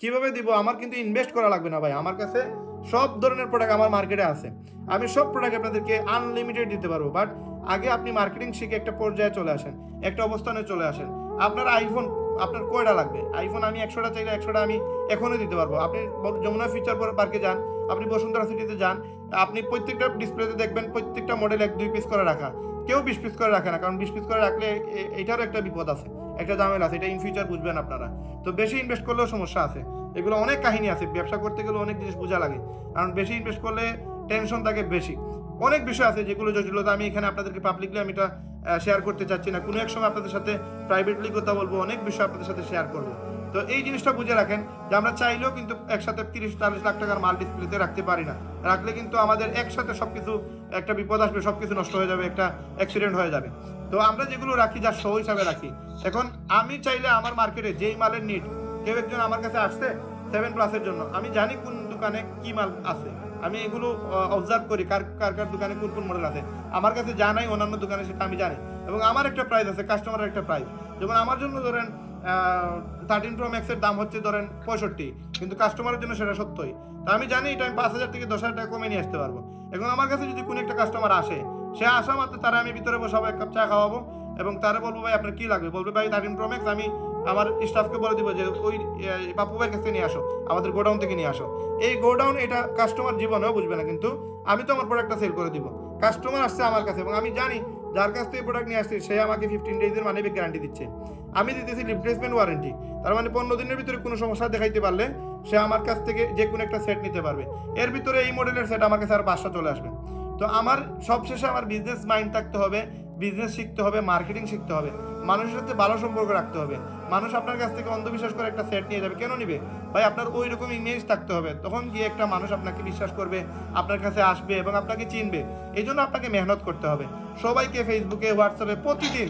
কীভাবে দিব? আমার কিন্তু ইনভেস্ট করা লাগবে না ভাই। আমার কাছে সব ধরনের প্রোডাক্ট আমার মার্কেটে আছে। আমি সব প্রোডাক্ট আপনাদেরকে আনলিমিটেড দিতে পারব। বাট আগে আপনি মার্কেটিং শিখে একটা পর্যায়ে চলে আসেন। একটা অবস্থানে চলে আসেন। আপনার আইফোন আপনার কয়টা লাগবে? আইফোন আমি একশোটা চাইলে একশোটা আমি এখনই দিতে পারব। আপনি যমুনা ফিচার পার্কে যান। আপনি বসুন্ধরা সিটিতে যান। আপনি প্রত্যেকটা ডিসপ্লেতে দেখবেন প্রত্যেকটা মডেল এক দুই পিস করে রাখা। কেউ বিশ পিস করে রাখে না, কারণ বিশ পিস করে রাখলে এটারও একটা বিপদ আছে, একটা ঝামেলা আছে, এটা ইন ফিউচার বুঝবেন আপনারা। তো বেশি ইনভেস্ট করলেও সমস্যা আছে। এগুলো অনেক কাহিনী আছে, ব্যবসা করতে গেলে অনেক জিনিস বোঝা লাগে, কারণ বেশি ইনভেস্ট করলে টেনশন থাকে বেশি। অনেক বিষয় আছে যেগুলো জটিলতা, আমি এখানে আপনাদেরকে পাবলিকলি আমি এটা শেয়ার করতে চাচ্ছি না। কোনো এক সময় আপনাদের সাথে প্রাইভেটলি কথা বলব, অনেক বিষয় আপনাদের সাথে শেয়ার করব। তো এই জিনিসটা বুঝে রাখেন যে আমরা চাইলেও কিন্তু একসাথে তিরিশ চল্লিশ লাখ টাকার মাল ডিসপ্লেতে রাখতে পারি না। রাখলে কিন্তু আমাদের একসাথে সব কিছু একটা বিপদ আসবে সব কিছু নষ্ট হয়ে যাবে, একটা অ্যাক্সিডেন্ট হয়ে যাবে। তো আমরা যেগুলো রাখি, যা শো হিসাবে রাখি। এখন আমি চাইলে আমার মার্কেটে যেই মালের নিড কেউ একজন আমার কাছে আসছে সেভেন প্লাসের জন্য, আমি জানি কোন দোকানে কি মাল আছে। আমি এগুলো অবজার্ভ করি, কার কার কার দোকানে কোন কোন মডেল আছে। আমার কাছে জানাই অন্যান্য দোকানে সেটা আমি জানি। এবং আমার একটা প্রাইস আছে কাস্টমারের একটা প্রাইস যেমন আমার জন্য ধরেন থার্টিন প্রো ম্যাক্সের দাম হচ্ছে ধরেন পঁয়ষট্টি, কিন্তু কাস্টমারের জন্য সেটা সত্যই তা আমি জানি এটা আমি পাঁচ হাজার থেকে দশ হাজার টাকা কমে নিয়ে আসতে পারব। এখন আমার কাছে যদি কোনো একটা কাস্টমার আসে, সে আসা মাত্র তারা আমি ভিতরে বসাবো এক কাপ চা খাওয়াবো এবং তারা বলব, ভাই, আপনার কি লাগবে? বলবে, ভাই থার্টিন প্রো ম্যাক্স আমি আমার স্টাফকে বলে দিব যে, ওই বাপু ভাইয়ের কাছে নিয়ে আসো, আমাদের গোডাউন থেকে নিয়ে আসো। এই গোডাউন এটা কাস্টমার জীবনেও বুঝবে না, কিন্তু আমি তো আমার প্রোডাক্টটা সেল করে দিব। কাস্টমার আসছে আমার কাছে এবং আমি জানি, যার কাছ থেকে প্রোডাক্ট নিয়ে আসছে, সে আমাকে ফিফটিন ডেজের মানে গ্যারান্টি দিচ্ছে। আমি দিতেছি রিপ্লেসমেন্ট ওয়ারেন্টি তার মানে পনেরো দিনের ভিতরে কোনো সমস্যা দেখাইতে পারলে সে আমার কাছ থেকে যে কোনো একটা সেট নিতে পারবে। এর ভিতরে এই মডেলের সেট আমার কাছে আর পাঁচটা চলে আসবে। তো আমার সবশেষে আমার বিজনেস মাইন্ড থাকতে হবে বিজনেস শিখতে হবে মার্কেটিং শিখতে হবে। মানুষের সাথে ভালো সম্পর্ক রাখতে হবে। মানুষ আপনার কাছ থেকে অন্ধবিশ্বাস করে একটা সেট নিয়ে যাবে। কেন নিবে? ভাই, আপনার ওই রকম ইমেজ থাকতে হবে। তখন গিয়ে একটা মানুষ আপনাকে বিশ্বাস করবে, আপনার কাছে আসবে এবং আপনাকে চিনবে। এই জন্য আপনাকে মেহনত করতে হবে। সবাইকে ফেসবুকে হোয়াটসঅ্যাপে প্রতিদিন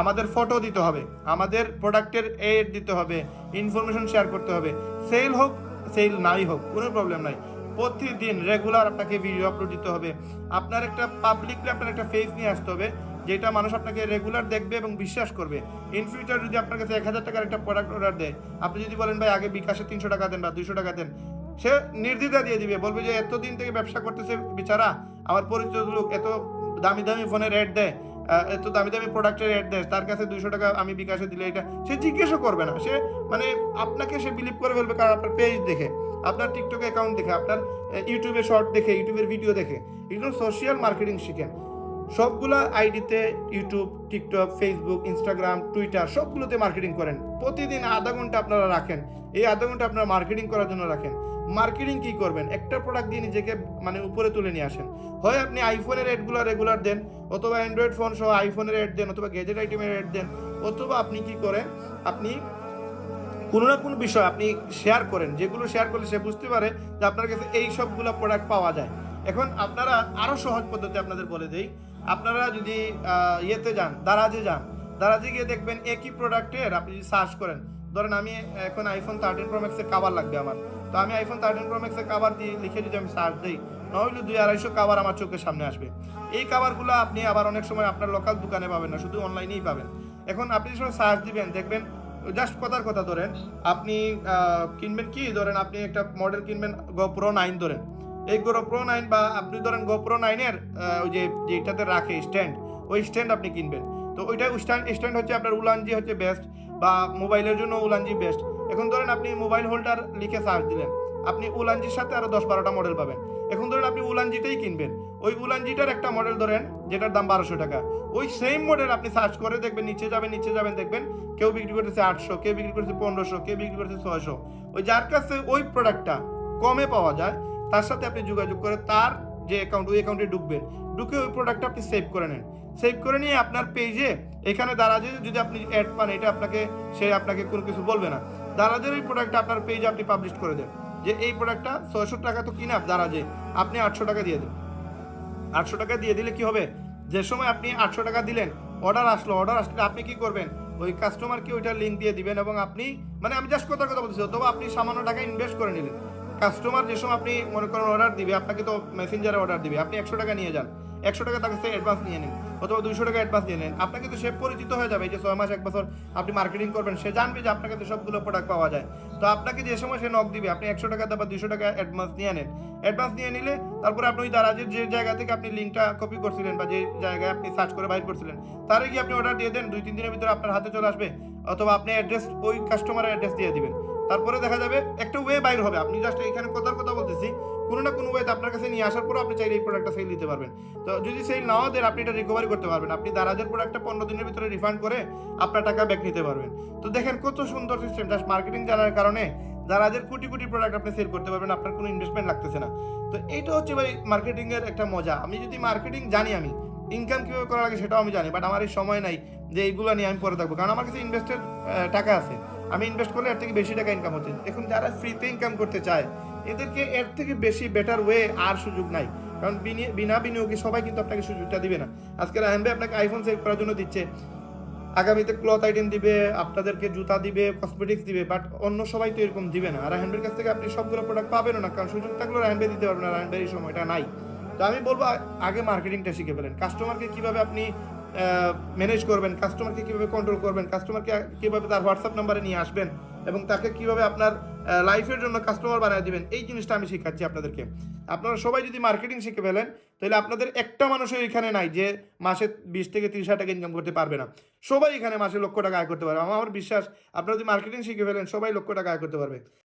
আমাদের ফটো দিতে হবে, আমাদের প্রোডাক্টের এড দিতে হবে ইনফরমেশন শেয়ার করতে হবে। সেল হোক সেল নাই হোক, কোনো প্রবলেম নাই। প্রতিদিন রেগুলার আপনাকে ভিডিও আপলোড দিতে হবে। আপনার একটা পাবলিকলি আপনার একটা ফেস নিয়ে আসতে হবে, যেটা মানুষ আপনাকে রেগুলার দেখবে এবং বিশ্বাস করবে। ইন ফিউচার যদি আপনার কাছে এক হাজার টাকার একটা প্রোডাক্ট অর্ডার দেয়, আপনি যদি বলেন, ভাই, আগে বিকাশে তিনশো টাকা দেন বা দুইশো টাকা দেন, সে নির্দ্বিধা দিয়ে দিবে, বলবে যে, এতদিন থেকে ব্যবসা করতেছে, বিচারা, আমার পরিচিত লোক এত দামি দামি ফোনের রেট দেয় এত দামি দামি প্রোডাক্টের রেট দেয়, তার কাছে দুইশো টাকা আমি বিকাশে দিলে এটা সে জিজ্ঞেসও করবে না। সে মানে আপনাকে সে বিলিভ করে ফেলবে কারণ আপনার পেজ দেখে, আপনার টিকটক অ্যাকাউন্ট দেখে, আপনার ইউটিউবে শর্ট দেখে ইউটিউবের ভিডিও দেখে। এগুলো সোশ্যাল মার্কেটিং শিখেন। সবগুলা আইডিতে YouTube TikTok Facebook Instagram Twitter সবগুলোতে মার্কেটিং করেন। প্রতিদিন আধা ঘণ্টা আপনারা রাখেন। এই আধা ঘণ্টা আপনারা মার্কেটিং করার জন্য রাখেন। মার্কেটিং কি করবেন? একটা প্রোডাক্ট দিয়ে নিজেকে মানে উপরে তুলে নিয়ে আসেন। হয় আপনি আইফোনের রেটগুলো রেগুলার দেন, অথবা অ্যান্ড্রয়েড ফোন সহ আইফোনের রেট দেন, অথবা গেজেট আইটেমের রেট দেন, অথবা আপনি কি করেন আপনি কোনো না কোনো বিষয় আপনি শেয়ার করেন। যেগুলো শেয়ার করলে সে বুঝতে পারে যে আপনার কাছে এই সবগুলো প্রোডাক্ট পাওয়া যায়। এখন আপনারা আরও সহজ পদ্ধতি আপনাদের বলে দেই। আপনারা যদি ইয়েতে যান, দারাজে যান, দারাজে গিয়ে দেখবেন একই প্রোডাক্টের আপনি যদি সার্চ করেন ধরেন আমি এখন আইফোন থার্টিন প্রো ম্যাক্সের কাভার লাগবে আমার। তো আমি আইফোন থার্টিন প্রো ম্যাক্সের কাভার দিয়ে লিখে যদি আমি সার্চ দিই, নইলে দুই আড়াইশো কাভার আমার চোখের সামনে আসবে। এই কাভারগুলো আপনি আবার অনেক সময় আপনার লোকাল দোকানে পাবেন না, শুধু অনলাইনেই পাবেন। এখন আপনি যখন সার্চ দিবেন, দেখবেন জাস্ট কথার কথা ধরেন, আপনি কিনবেন কি? ধরেন আপনি একটা মডেল কিনবেন গোপ্রো নাইন ধরেন। এই গোপ্রো নাইন বা আপনি ধরেন গোপ্রো নাইনের ওই যে যেটাতে রাখে স্ট্যান্ড ওই স্ট্যান্ড আপনি কিনবেন। তো ওইটা স্ট্যান্ড স্ট্যান্ড হচ্ছে আপনার উলানজি হচ্ছে বেস্ট বা মোবাইলের জন্য উলানজি বেস্ট এখন ধরেন আপনি মোবাইল হোল্ডার লিখে সার্চ দিলেন, আপনি উলানজির সাথে আরও দশ বারোটা মডেল পাবেন। এখন ধরেন আপনি উলানজিটাই কিনবেন, ওই উলানজিটার একটা মডেল ধরেন, যেটার দাম বারোশো টাকা। ওই সেম মডেল আপনি সার্চ করে দেখবেন, নিচে যাবেন নিচে যাবেন, দেখবেন কেউ বিক্রি করতেছে আটশো, কেউ বিক্রি করতেছে পনেরোশো, কেউ বিক্রি করতেছে ছয়শো। ওই যার কাছে ওই প্রোডাক্টটা কমে পাওয়া যায়, তার সাথে আপনি যোগাযোগ করে তার যে অ্যাকাউন্ট ওই অ্যাকাউন্টে ঢুকবেন। ঢুকে ওই প্রোডাক্টটা আপনি সেভ করে নেন। সেভ করে নিয়ে আপনার পেজে এখানে দারাজে যদি আপনি অ্যাড পান, এটা আপনাকে, সে আপনাকে কোনো কিছু বলবে না। দারাজের ওই প্রোডাক্টটা আপনার পেজে আপনি পাবলিশ করে দেন। যে এই প্রোডাক্টটা ছয়শো টাকা তো কিনা দারাজে, আপনি আটশো টাকা দিয়ে দেন। আটশো টাকা দিয়ে দিলে কি হবে? যে সময় আপনি আটশো টাকা দিলেন অর্ডার আসলো অর্ডার আসলে আপনি কি করবেন? ওই কাস্টমারকে ওইটা লিঙ্ক দিয়ে দিবেন এবং আপনি মানে আমি জাস্ট কথা কথা বলতেছি, অথবা আপনি সামান্য টাকা ইনভেস্ট করে নিলেন। কাস্টমার যে সময় আপনি মনে করেন অর্ডার দিবে, আপনাকে তো মেসেঞ্জারে অর্ডার দিবে। আপনি একশো টাকা নিয়ে যান। একশো টাকা তার কাছে অ্যাডভান্স নিয়ে নিন অথবা দুইশো টাকা অ্যাডভান্স নিয়ে নেন। আপনাকে তো সে পরিচিত হয়ে যাবে। যে ছয় মাস, এক বছর আপনি মার্কেটিং করবেন, সে জানবে যে আপনার কাছে সবগুলো প্রোডাক্ট পাওয়া যায়। তো আপনাকে যে সময় সে নক দিবে, আপনি একশো টাকা বা দুশো টাকা অ্যাডভান্স নিয়ে নেন। অ্যাডভান্স নিয়ে নিলে তারপরে আপনি ওই দারাজের যে জায়গা থেকে আপনি লিঙ্কটা কপি করছিলেন বা যে জায়গায় আপনি সার্চ করে বাইর করছিলেন, তারে গিয়ে আপনি অর্ডার দিয়ে দেন। দুই, তিন দিনের ভিতরে আপনার হাতে চলে আসবে, অথবা আপনি অ্যাড্রেস ওই কাস্টমারের অ্যাড্রেস দিয়ে দিবেন। তারপরে দেখা যাবে একটা ওয়ে বাইর হবে। আপনি জাস্ট এখানে কথার কথা বলতেছি, কোনো না কোনো ওয়েতে আপনার কাছে নিয়ে আসার পর আপনি চাইলে এই প্রোডাক্টটা সেল দিতে পারবেন। তো যদি সেল নাও দেন, আপনি এটা রিকভারি করতে পারবেন। আপনি দারাজের প্রোডাক্টটা পনেরো দিনের ভিতরে রিফান্ড করে আপনার টাকা ব্যাক নিতে পারবেন। তো দেখেন কত সুন্দর সিস্টেম জাস্ট মার্কেটিং জানার কারণে দারাজের কোটি কোটি প্রোডাক্ট আপনি সেল করতে পারবেন, আপনার কোনো ইনভেস্টমেন্ট লাগতেছে না। তো এইটা হচ্ছে ভাই মার্কেটিংয়ের একটা মজা। আমি যদি মার্কেটিং জানি আমি ইনকাম কীভাবে করা লাগে সেটাও আমি জানি বাট আমার এই সময় নাই। যে এইগুলো নিয়ে আমি পরে থাকব। কারণ আমার কাছে ইনভেস্টের টাকা আছে। আমি ইনভেস্ট করলে এর থেকে বেশি টাকা ইনকাম হচ্ছে। এখন যারা ফ্রিতে ইনকাম করতে চায়, এদেরকে এর থেকে বেশি বেটার ওয়ে আর সুযোগ নাই। কারণ বিনি- বিনা বিনিয়োগে সবাই কিন্তু আপনাকে সুযোগটা দিবে না। আজকে রায়হান ভাই আপনাকে আইফোন সেল করার জন্য দিচ্ছে। আগামীতে ক্লথ আইটেম দিবে, আপনাদেরকে জুতা দিবে কসমেটিক্স দিবে বাট অন্য সবাই তো এরকম দিবে না। আর রায়হান ভাইয়ের কাছ থেকে আপনি সবগুলো প্রোডাক্ট পাবেন না, কারণ সুযোগ থাকলেও রায়হান ভাই দিতে পারবেন না, রায়হান ভাইয়ের সময়টা নাই। তো আমি বলব, আগে মার্কেটিংটা শিখে ফেলেন। কাস্টমারকে কীভাবে আপনি ম্যানেজ করবেন কাস্টমারকে কীভাবে কন্ট্রোল করবেন কাস্টমারকে কীভাবে তার হোয়াটসঅ্যাপ নাম্বারে নিয়ে আসবেন এবং তাকে কীভাবে আপনার লাইফের জন্য কাস্টমার বানিয়ে দিবেন, এই জিনিসটা আমি শেখাচ্ছি আপনাদেরকে। আপনারা সবাই যদি মার্কেটিং শিখে ফেলেন, তাহলে আপনাদের একটা মানুষও এখানে নাই যে মাসে বিশ থেকে তিরিশ হাজার টাকা ইনকাম করতে পারবে না। সবাই এখানে মাসে লক্ষ টাকা আয় করতে পারবে। আমার বিশ্বাস, আপনারা যদি মার্কেটিং শিখে ফেলেন, সবাই লক্ষ টাকা আয় করতে পারবে।